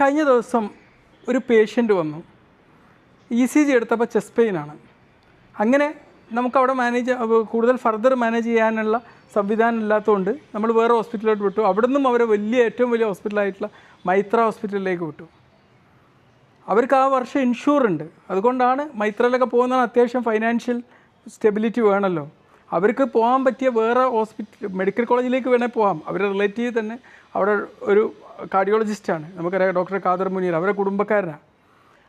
കഴിഞ്ഞ ദിവസം ഒരു പേഷ്യന്റ് വന്നു. ഇ സി ജി എടുത്തപ്പോൾ ചെസ്റ്റ് പെയിനാണ് അങ്ങനെ നമുക്കവിടെ മാനേജ് കൂടുതൽ ഫർദർ മാനേജ് ചെയ്യാനുള്ള സംവിധാനം ഇല്ലാത്തതുകൊണ്ട് നമ്മൾ വേറെ ഹോസ്പിറ്റലിലോട്ട് വിട്ടു. അവിടെ നിന്നും അവരെ വലിയ ഏറ്റവും വലിയ ഹോസ്പിറ്റലായിട്ടുള്ള മൈത്ര ഹോസ്പിറ്റലിലേക്ക് വിട്ടു. അവർക്ക് ആ വർഷം ഇൻഷൂർ ഉണ്ട്. അതുകൊണ്ടാണ് മൈത്രയിലൊക്കെ പോകുന്നതാണ് അത്യാവശ്യം ഫൈനാൻഷ്യൽ സ്റ്റെബിലിറ്റി വേണമല്ലോ. അവർക്ക് പോകാൻ പറ്റിയ വേറെ ഹോസ്പിറ്റൽ മെഡിക്കൽ കോളേജിലേക്ക് വേണേൽ പോകാം. അവരുടെ റിലേറ്റീവ് തന്നെ അവിടെ ഒരു കാർഡിയോളജിസ്റ്റാണ് നമുക്കറിയാം ഡോക്ടർ ഖാദർ മുനീർ അവരുടെ കുടുംബക്കാരനാണ്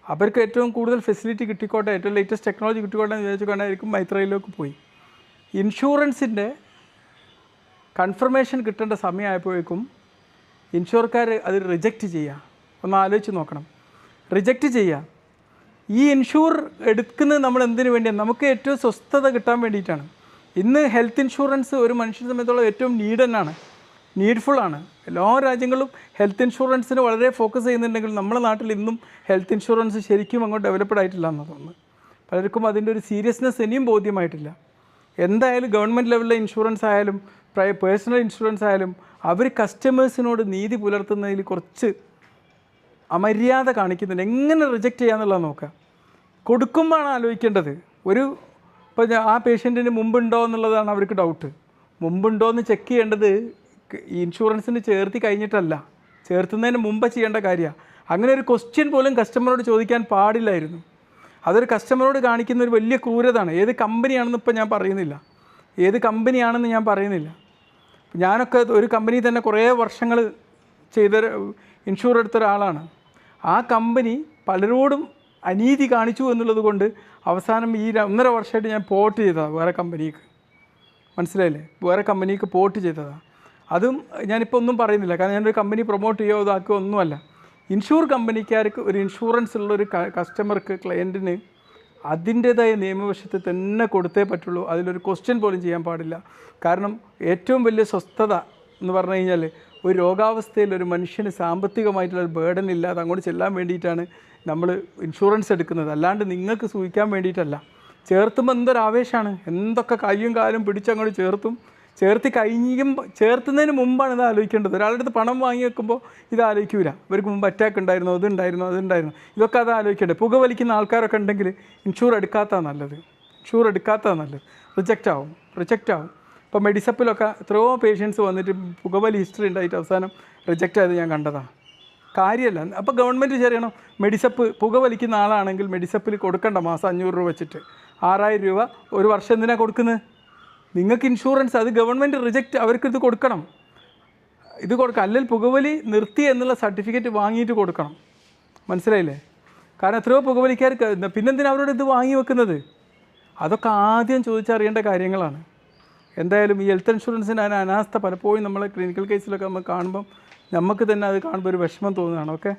അവർക്ക് ഏറ്റവും കൂടുതൽ ഫെസിലിറ്റി കിട്ടിക്കോട്ടെ ഏറ്റവും ലേറ്റസ്റ്റ് ടെക്നോളജി കിട്ടിക്കോട്ടെ എന്ന് വിചാരിച്ചുകൊണ്ടായിരിക്കും മൈത്രയിലേക്ക് പോയി. ഇൻഷുറൻസിന്റെ കൺഫർമേഷൻ കിട്ടേണ്ട സമയമായപ്പോഴേക്കും ഇൻഷുർക്കാർ അത് റിജക്റ്റ് ചെയ്യുക. ഒന്ന് ആലോചിച്ച് നോക്കണം. റിജക്റ്റ് ചെയ്യുക. ഈ ഇൻഷൂർ എടുക്കുന്നത് നമ്മൾ എന്തിനു വേണ്ടിയാണ് നമുക്ക് ഏറ്റവും സ്വസ്ഥത കിട്ടാൻ വേണ്ടിയിട്ടാണ്. ഇന്ന് ഹെൽത്ത് ഇൻഷുറൻസ് ഒരു മനുഷ്യനെ സംബന്ധിച്ചോളം ഏറ്റവും നീഡനാണ് നീഡ്ഫുൾ ആണ്. എല്ലാ രാജ്യങ്ങളും ഹെൽത്ത് ഇൻഷുറൻസിന് വളരെ ഫോക്കസ് ചെയ്യുന്നുണ്ടെങ്കിൽ നമ്മുടെ നാട്ടിൽ ഇന്നും ഹെൽത്ത് ഇൻഷുറൻസ് ശരിക്കും അങ്ങോട്ട് ഡെവലപ്ഡ് ആയിട്ടില്ല എന്ന് തോന്നുന്നു പലർക്കും അതിന്റെ ഒരു സീരിയസ്നെസ് ഇനിയും ബോധ്യമായിട്ടില്ല. എന്തായാലും ഗവൺമെന്റ് ലെവലിലെ ഇൻഷുറൻസ് ആയാലും പേഴ്സണൽ ഇൻഷുറൻസ് ആയാലും അവർ കസ്റ്റമേഴ്സിനോട് നീതി പുലർത്തുന്നതിൽ കുറച്ച് അമര്യാദ കാണിക്കുന്നുണ്ട്. എങ്ങനെ റിജക്റ്റ് ചെയ്യാന്നുള്ളത് നോക്കുക. കൊടുക്കുമ്പോഴാണ് ആലോചിക്കേണ്ടത്. ഒരു ഇപ്പോൾ ആ പേഷ്യന്റിന് മുമ്പുണ്ടോ എന്നുള്ളതാണ് അവർക്ക് ഡൗട്ട് മുമ്പുണ്ടോ എന്ന് ചെക്ക് ചെയ്യേണ്ടത് ഇൻഷുറൻസിന് ചേർത്തി കഴിഞ്ഞിട്ടല്ല. ചേർത്തുന്നതിന് മുമ്പ് ചെയ്യേണ്ട കാര്യമാണ് അങ്ങനെ ഒരു ക്വസ്റ്റ്യൻ പോലും കസ്റ്റമറോട് ചോദിക്കാൻ പാടില്ലായിരുന്നു. അതൊരു കസ്റ്റമറോട് കാണിക്കുന്ന ഒരു വലിയ ക്രൂരതാണ്. ഏത് കമ്പനിയാണെന്ന് ഇപ്പോൾ ഞാൻ പറയുന്നില്ല. ഏത് കമ്പനിയാണെന്ന് ഞാൻ പറയുന്നില്ല. ഞാനൊക്കെ ഒരു കമ്പനി തന്നെ കുറേ വർഷങ്ങൾ ചെയ്ത ഇൻഷുർ എടുത്ത ഒരാളാണ്. ആ കമ്പനി പലരോടും അനീതി കാണിച്ചു എന്നുള്ളത് കൊണ്ട് അവസാനം ഈ ഒന്നര വർഷമായിട്ട് ഞാൻ പോർട്ട് ചെയ്തതാണ് വേറെ കമ്പനിക്ക്. മനസ്സിലായില്ലേ? വേറെ കമ്പനിക്ക് പോർട്ട് ചെയ്തതാണ് അതും ഞാനിപ്പോൾ ഒന്നും പറയുന്നില്ല. കാരണം ഞാനൊരു കമ്പനി പ്രൊമോട്ട് ചെയ്യുകയോ ഇതാക്കുകയോ ഒന്നുമല്ല. ഇൻഷൂർ കമ്പനിക്കാർക്ക് ഒരു ഇൻഷുറൻസ് ഉള്ള ഒരു കസ്റ്റമർക്ക് ക്ലയന്റിന് അതിന്റേതായ നിയമവശത്ത് തന്നെ കൊടുത്തേ പറ്റുള്ളൂ. അതിലൊരു ക്വസ്റ്റ്യൻ പോലും ചെയ്യാൻ പാടില്ല. കാരണം ഏറ്റവും വലിയ സ്വസ്ഥത എന്ന് പറഞ്ഞു കഴിഞ്ഞാൽ ഒരു രോഗാവസ്ഥയിൽ ഒരു മനുഷ്യന് സാമ്പത്തികമായിട്ടുള്ള ഒരു ബേഡൻ ഇല്ലാതെ അങ്ങോട്ട് ചെല്ലാൻ വേണ്ടിയിട്ടാണ് നമ്മൾ ഇൻഷുറൻസ് എടുക്കുന്നത്. അല്ലാണ്ട് നിങ്ങൾക്ക് സൂഹിക്കാൻ വേണ്ടിയിട്ടല്ല. ചേർത്തുമ്പോൾ എന്തൊരു ആവേശമാണ് എന്തൊക്കെ കയ്യും കാലും പിടിച്ചങ്ങോട്ട് ചേർത്തും. ചേർത്ത് കഴിഞ്ഞും ചേർത്തുന്നതിന് മുമ്പാണ് ഇത് ആലോചിക്കേണ്ടത്. ഒരാളുടെ അടുത്ത് പണം വാങ്ങി വെക്കുമ്പോൾ ഇത് ആലോചിക്കൂല. ഇവർക്ക് മുമ്പ് അറ്റാക്ക് ഉണ്ടായിരുന്നു അതുണ്ടായിരുന്നു അതുണ്ടായിരുന്നു ഇതൊക്കെ അത് ആലോചിക്കേണ്ടത് പുക വലിക്കുന്ന ആൾക്കാരൊക്കെ ഉണ്ടെങ്കിൽ ഇൻഷൂർ എടുക്കാത്തതാണ് നല്ലത്. ഇൻഷൂർ എടുക്കാത്തതാണ് നല്ലത്. റിജക്റ്റ് ആവും. റിജക്റ്റ് ആവും. ഇപ്പോൾ മെഡിസപ്പിലൊക്കെ എത്രയോ പേഷ്യൻസ് വന്നിട്ട് പുകവലി ഹിസ്റ്ററി ഉണ്ടായിട്ട് അവസാനം റിജക്റ്റ് ആയത് ഞാൻ കണ്ടതാണ് കാര്യമല്ല അപ്പോൾ ഗവൺമെന്റ് ചെയ്യണം മെഡിസപ്പ് പുകവലിക്കുന്ന ആളാണെങ്കിൽ മെഡിസപ്പിൽ കൊടുക്കേണ്ട. മാസം അഞ്ഞൂറ് രൂപ വെച്ചിട്ട്. ആറായിരം രൂപ ഒരു വർഷം എന്തിനാണ് കൊടുക്കുന്നത് നിങ്ങൾക്ക് ഇൻഷുറൻസ് അത് ഗവൺമെന്റ് റിജക്റ്റ് അവർക്കിത് കൊടുക്കണം. ഇത് കൊടുക്കുക അല്ലെങ്കിൽ പുകവലി നിർത്തി എന്നുള്ള സർട്ടിഫിക്കറ്റ് വാങ്ങിയിട്ട് കൊടുക്കണം. മനസ്സിലായില്ലേ? കാരണം എത്രയോ പുകവലിക്കാർക്ക് പിന്നെന്തിനാ അവരോട് ഇത് വാങ്ങി വെക്കുന്നത്? അതൊക്കെ ആദ്യം ചോദിച്ചറിയേണ്ട കാര്യങ്ങളാണ്. എന്തായാലും ഈ ഹെൽത്ത് ഇൻഷുറൻസിന് അതിന് അനാസ്ഥ പലപ്പോഴും നമ്മളെ ക്ലിനിക്കൽ കേസിലൊക്കെ നമ്മൾ കാണുമ്പം നമുക്ക് തന്നെ അത് കാണുമ്പോൾ ഒരു വിഷമം തോന്നുകയാണ് ഓക്കെ